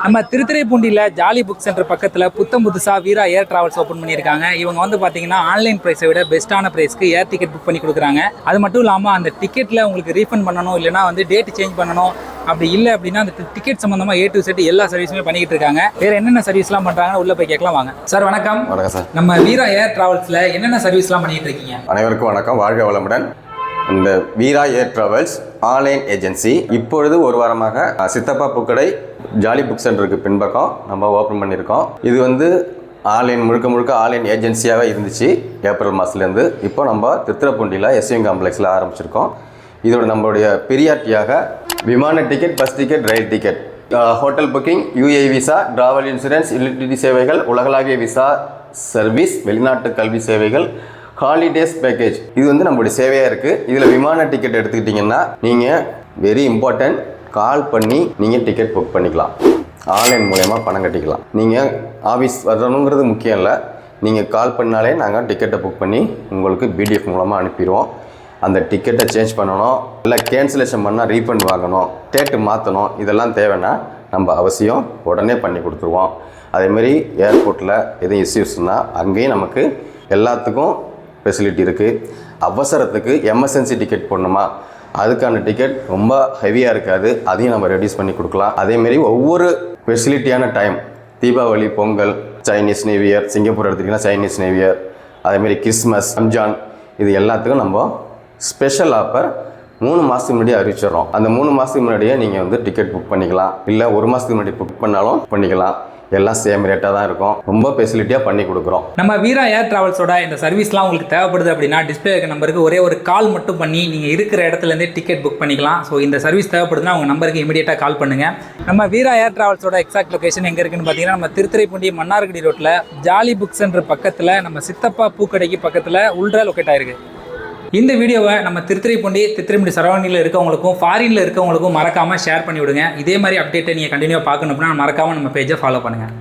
நம்ம திருத்துறைப்பூண்டியில் jolly book centre பக்கத்தில் புத்தம் புதுசாக வீரா ஏர் டிராவல்ஸ் ஓப்பன் பண்ணியிருக்காங்க. இவங்க வந்து பார்த்தீங்கன்னா ஆன்லைன் ப்ரைஸை விட பெஸ்ட்டான ப்ரைஸ்க்கு ஏர் டிக்கெட் புக் பண்ணி கொடுக்குறாங்க. அது மட்டும் இல்லாமல் அந்த டிக்கெட்டில் உங்களுக்கு ரீஃபண்ட் பண்ணணும் இல்லைனா வந்து டேட் சேஞ்ச் பண்ணணும். அப்படி இல்லை அப்படின்னா அந்த டிக்கெட் சம்மந்தமாக ஏ டு செட் எல்லா சர்வீஸுமே பண்ணிக்கிட்டு இருக்காங்க. வேறு என்னென்ன சர்வீஸ்லாம் பண்ணுறாங்க உள்ளே போய் கேட்கலாம் வாங்க. சார் வணக்கம். வணக்கம் சார் நம்ம வீரா ஏர் டிராவல்ஸில் என்னென்ன சர்வீஸ்லாம் பண்ணிட்டு இருக்கீங்க? அனைவருக்கும் வணக்கம். வாழ்க வளமுடன். இந்த Veera air travels online agency. இப்பொழுது ஒரு வாரமாக சித்தப்பா புக்கடை ஜாலி புக் சென்டருக்கு பின்பக்கம். நம்ம ஓப்பன் பண்ணியிருக்கோம். இது வந்து ஆன்லைன் முழுக்க முழுக்க ஆன்லைன் ஏஜென்சியாகவே இருந்துச்சு. ஏப்ரல் மாதத்துலேருந்து இப்போ நம்ம திருத்திரப்பூண்டியில் எஸ்விங் காம்ப்ளெக்ஸில் ஆரம்பிச்சிருக்கோம். இதோட நம்மளுடைய பெரியாட்டியாக விமான டிக்கெட் பஸ் டிக்கெட் ரயில் ticket. Hotel booking UA visa travel insurance utility சேவைகள் உலகளாவிய விசா சர்வீஸ் வெளிநாட்டு கல்வி சேவைகள் ஹாலிடேஸ் பேக்கேஜ் இது வந்து நம்மளுடைய சேவையாக இருக்குது இதில் விமான டிக்கெட் எடுத்துக்கிட்டிங்கன்னா நீங்கள் வெரி இம்பார்ட்டன்ட் கால் பண்ணி நீங்கள் டிக்கெட் புக் பண்ணிக்கலாம். ஆன்லைன் மூலயமா பணம் கட்டிக்கலாம். நீங்கள் ஆஃபீஸ் வரணுங்கிறது முக்கியம் இல்லை. நீங்கள் கால் பண்ணாலே நாங்கள் டிக்கெட்டை புக் பண்ணி உங்களுக்கு பிடிஎஃப் மூலமாக அனுப்பிடுவோம். அந்த டிக்கெட்டை சேஞ்ச் பண்ணணும். இல்லை கேன்சலேஷன் பண்ணால் ரீஃபண்ட் வாங்கணும். டேட்டு மாற்றணும் இதெல்லாம் தேவைன்னா நம்ம அவசியம் உடனே பண்ணி கொடுத்துருவோம். அதேமாரி ஏர்போர்ட்டில் எதுவும் இஷ்யூஸ்னால் அங்கேயும் நமக்கு எல்லாத்துக்கும் ஃபெசிலிட்டி இருக்குது அவசரத்துக்கு எமர்ஜென்சி டிக்கெட் போடணுமா? அதுக்கான டிக்கெட் ரொம்ப ஹெவியாக இருக்காது. அதையும் நம்ம ரெடியூஸ் பண்ணி கொடுக்கலாம். அதேமாரி ஒவ்வொரு ஃபெசிலிட்டியான time Deepavali Pongal Chinese new year Singapore எடுத்துக்கிட்டிங்கன்னா சைனீஸ் நியூ இயர் அதேமாரி கிறிஸ்மஸ் ரம்ஜான் இது எல்லாத்துக்கும் நம்ம ஸ்பெஷல் ஆஃபர் மூணு மாதத்துக்கு முன்னாடியே அறிவிச்சிடுறோம். அந்த மூணு மாதத்துக்கு முன்னாடியே நீங்கள் வந்து டிக்கெட் புக் பண்ணிக்கலாம். இல்லை ஒரு மாதத்துக்கு முன்னாடி புக் பண்ணாலும் பண்ணிக்கலாம். எல்லாம் சேம் ரேட்டாக தான் இருக்கும். ரொம்ப ஃபெசிலிட்டியாக பண்ணி கொடுக்குறோம். நம்ம வீரா ஏர் டிராவல்ஸோட இந்த சர்வீஸ்லாம் உங்களுக்கு தேவைப்படுது அப்படின்னா டிஸ்பிளே இருக்க நம்பருக்கு ஒரே ஒரு கால் மட்டும் பண்ணி நீங்கள் இருக்கிற இடத்துலேருந்தே டிக்கெட் புக் பண்ணிக்கலாம். ஸோ இந்த சர்வீஸ் தேவைப்படுதுன்னா உங்கள் நம்பருக்கு இமீடியட்டாக கால் பண்ணுங்கள் நம்ம வீரா ஏர் டிராவல்ஸோட எக்ஸாக்ட் லொக்கேஷன் எங்கே இருக்குன்னு பார்த்தீங்கன்னா நம்ம திருத்துறைப்பூண்டி மன்னார்குடி ரோட்டில் ஜாலி புக் சென்டர் பக்கத்தில் நம்ம சித்தப்பா பூக்கடைக்கு பக்கத்தில் உள்ற லொக்கேட் ஆயிருக்கு. இந்த வீடியோவை நம்ம திருத்திரைப்பூண்டி திருத்திரைப்பூண்டி சரௌண்டிங்கில் இருக்கவங்களுக்கும் ஃபாரினில் இருக்கவங்களுக்கும் மறக்காமல் ஷேர் பண்ணி விடுங்க இதே மாதிரி அப்டேட்டை நீங்கள் கண்டினியூவாக பார்க்கணும் அப்படின்னா மறக்காமல் நம்ம பேஜை ஃபாலோ பண்ணுங்கள்